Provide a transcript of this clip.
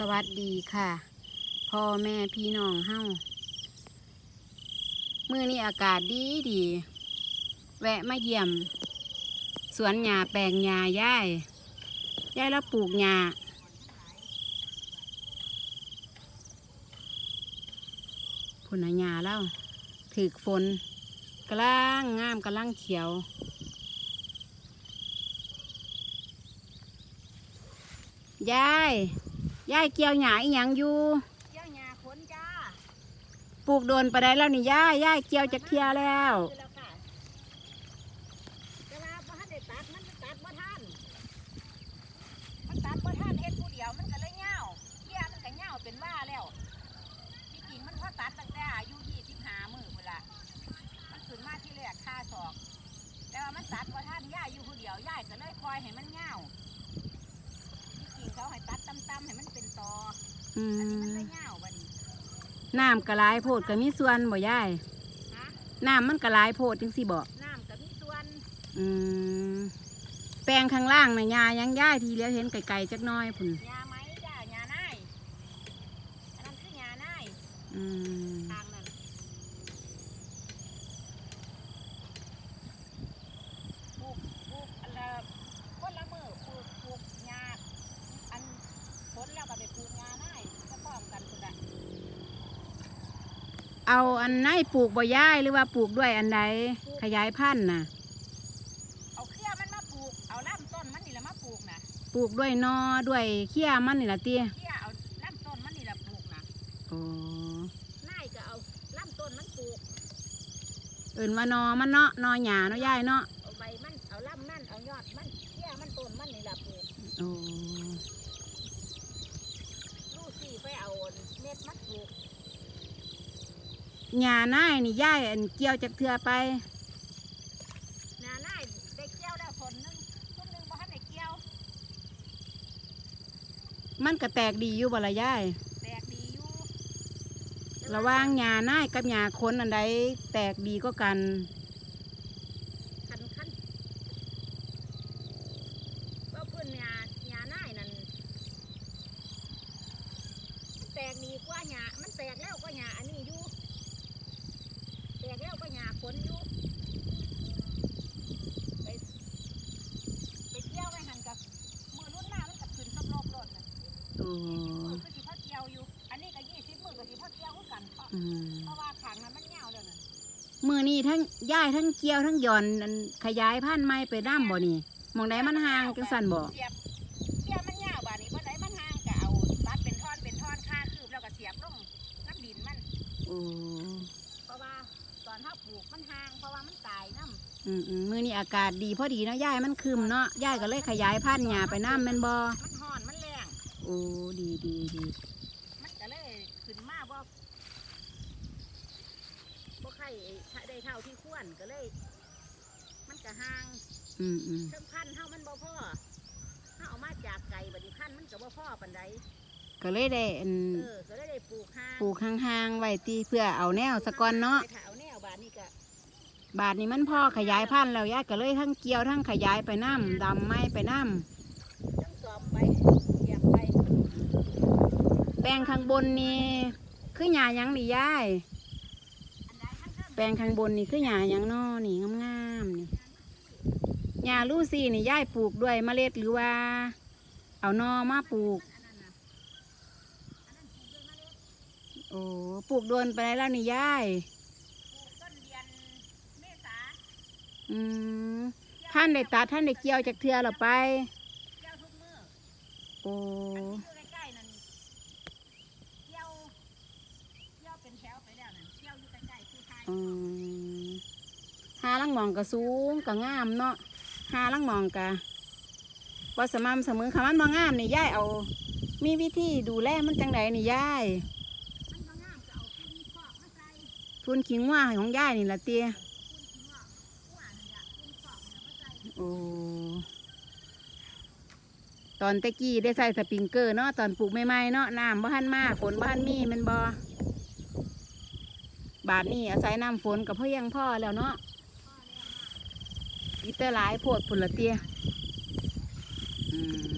สวัสดีค่ะ พ่อแม่พี่น้องเฮามื้อนี้อากาศดีดี แวะมาเยี่ยม สวนหญ้าแปลงหญ้าย่ายย่ายแล้วปลูกหญ้าพุนหญ้าเล่าถึกฝนกำลังงามกำลังเขียวยาย ยายเกี่ยวหญ้าอีหยังอยู่เจ้าหญ้าขนจ้าปลูกโดนไปได้แล้วนี่ย่ายย่ายเกี่ยวจากเทียแล้วคือแล้วค่ะแต่ว่าบ่ทันได้ตัดมันตัดบ่ทันมันตัดบ่ทันเฮ็ดผู้เดียวมันก็เลยเหงาเหี้ยมันก็เหงาเป็นว่าแล้วที่จริงมันพอตัดตั้งแต่อายุ25มื้อพุ่นล่ะมันขึ้นมาที่แรกค่าศอก แต่ว่ามันตัดบ่ทันย่าอยู่ผู้เดียวย่ายก็เลยคอยให้มันเหงาที่จริงเขาให้ตัดต่ำๆให้มันเป็น ตออือันนี้มันมเลยเหงาบัดนี้น้ำกระลายโพดก็มีส่วนบ่ย่ายฮะน้ำมันกระลายโพดจังสิบ่น้ำก็มีส่วนอืมแปลงข้างล่างน่ะยายังย่ายทีเลี้ยวเห็นไกลๆจักหน้อยพุ่นยาไหมจ้ายานายอันนั้นคือยานายอืม ทางนั้นปลูกปลูกอันละคนละมือปลูกปลูกยาอันผลแล้วก็ไปปลูกยานายก็พร้อมกันสุดอะ เอาอันไหนปลูกบ่ย่ายหรือว่าปลูกด้วยอันใดขยายพันธุ์น่ะ เอาเครือมันมาปลูก เอาลำต้นมันนี่แหละมาปลูกนะปลูกด้วยนอด้วยเขี้ยมันนี่ล่ะเตี้ยเครือเอาลำต้นมันนี่แหละปลูกนะโอ้นายก็เอาลำต้นมันปลูก เอิ้นว่านอมันเนาะนอหญ้าเนาะย่ายเนาะเอาใบมัน เอาลำมัน เอายอดมันเครือมันต้นมันนี่แหละปลูกโอ้ ลูกสี่ไปเอาเม็ดมันปลูก หญ้านายนี่ย่ายอันเกี่ยวจากเทือไปนาหน้าได้เกี่ยวแล้วคนหนึงคนหนึงบ่ทันได้เกี่ยว มันก็แตกดีอยู่บ่ละย่ายแตกดีอยู่ระหว่างหญ้านายกับหญ้าคนอันใดแตกดีก็กันคันคันว่าเพื่อนยาหญ้าหน้านั่นมันแตกดีกว่าหญ้ามันแตกแล้วก็หญ้าอันนี้อยู่แตกแล้วก็หญ้าขนอยู่ไปไปเกี่ยวไว้หันกับมือรุ่นหน้ามันกับขึ้นสำรอบรถน่ะโอ้มือก็สิพ่อเกี่ยวอยู่ อันนี้ก็ยี่สิบมือก็สิพ่อเกี่ยวคือกันเพราะอืมเพราะว่าขังนั้นมันยาวเลยนะมือนี่ทั้งย่ายทั้งเกี่ยวทั้งหย่อนอันขยายพันธุ์ไม้ไปน้ำบ่นี่หมองใดมันห่างจังสันบ่เสียบเกี่ยวมันยาวบาดนี้เพราะไหนมันห่างก็เอาตัดเป็นท่อนเป็นท่อนค่าคืบแล้วก็เสียบลงน้ำดินมัน โอ้ อืมอืมมือนี่อากาศดีพอดีเนาะย่ายมันคืมเนาะย่ายก็เลยขยายพันธุ์หญ้าไปน้ำแม่นบ่ำมันห่อน มันแรง โอ้ดีดีดีมันก็เลยขึ้นมาบ่บ่ใครได้เท่าที่ควรก็เลย มันก็ห่างอืมอืม เทิงพันธุ์เท่ามันบ่พอถ้าเอามาจากไก่บัดนี้พันธุ์มันก็บ่พอปานใดก็เลยได้อันเออก็เลยได้ปลูกห้างปลูกห่างๆไว้ตีเพื่อเอาแนวสะก่อนเนาะ ไปถเอาแนวบานนี่ก็ บาทนี้มันพ่อขยายพันธุ์แล้วยายก็เลยทั้งเกี่ยวทั้งขยายไปน้ำดำไม้ไปน้ำแปลงข้างบนนี่คือหญ้ายังนี่ย่า่แปลงข้างบนนี่คือหญ้ายังนอนี่งามๆนี่หญ้าลูซี่นี่ย่ายปลูกด้วยเมล็ดหรือว่า เอานอมาปลูกอันนั้นน่ะอันนั้นปลูกโอ้ปลูกโดนไปแล้วนี่ย่าย ปลูกต้นเดือนเมษา อืมท่านได้ตัดท่านได้เกี่ยวจากเทือเราไป เกี่ยวทุกมือโอ้อันที่อยู่ใกล้ๆนั่นเกี่ยวเกี่ยวเป็นแถวไปแล้วนั่นเกี่ยวอยู่ใกล้ๆคือไทยอืมหาลังหมองก็สูงก็งามเนาะหาลังหมองก็บ่สม่ำเสมอคำมันบ่งามนี่ย่ายเอา มีวิธีดูแลมันจังไดนี่ย่ายมันก็งามก็เอาพื้นคอกมาใส่ทุนขิงว่าของย่ายนี่ละเตี้ย ตอนตะกี้ได้ใส่สปริงเกอร์เนาะตอนปลูกใหม่ๆเนาะน้ำบ้านมากฝนบ้านมีมันบอบาดนี่อาศัยน้ำฝนกับพ่อยังพ่อแล้วเนาะอิเตอร์หลายโพดผลเตี้ยอืม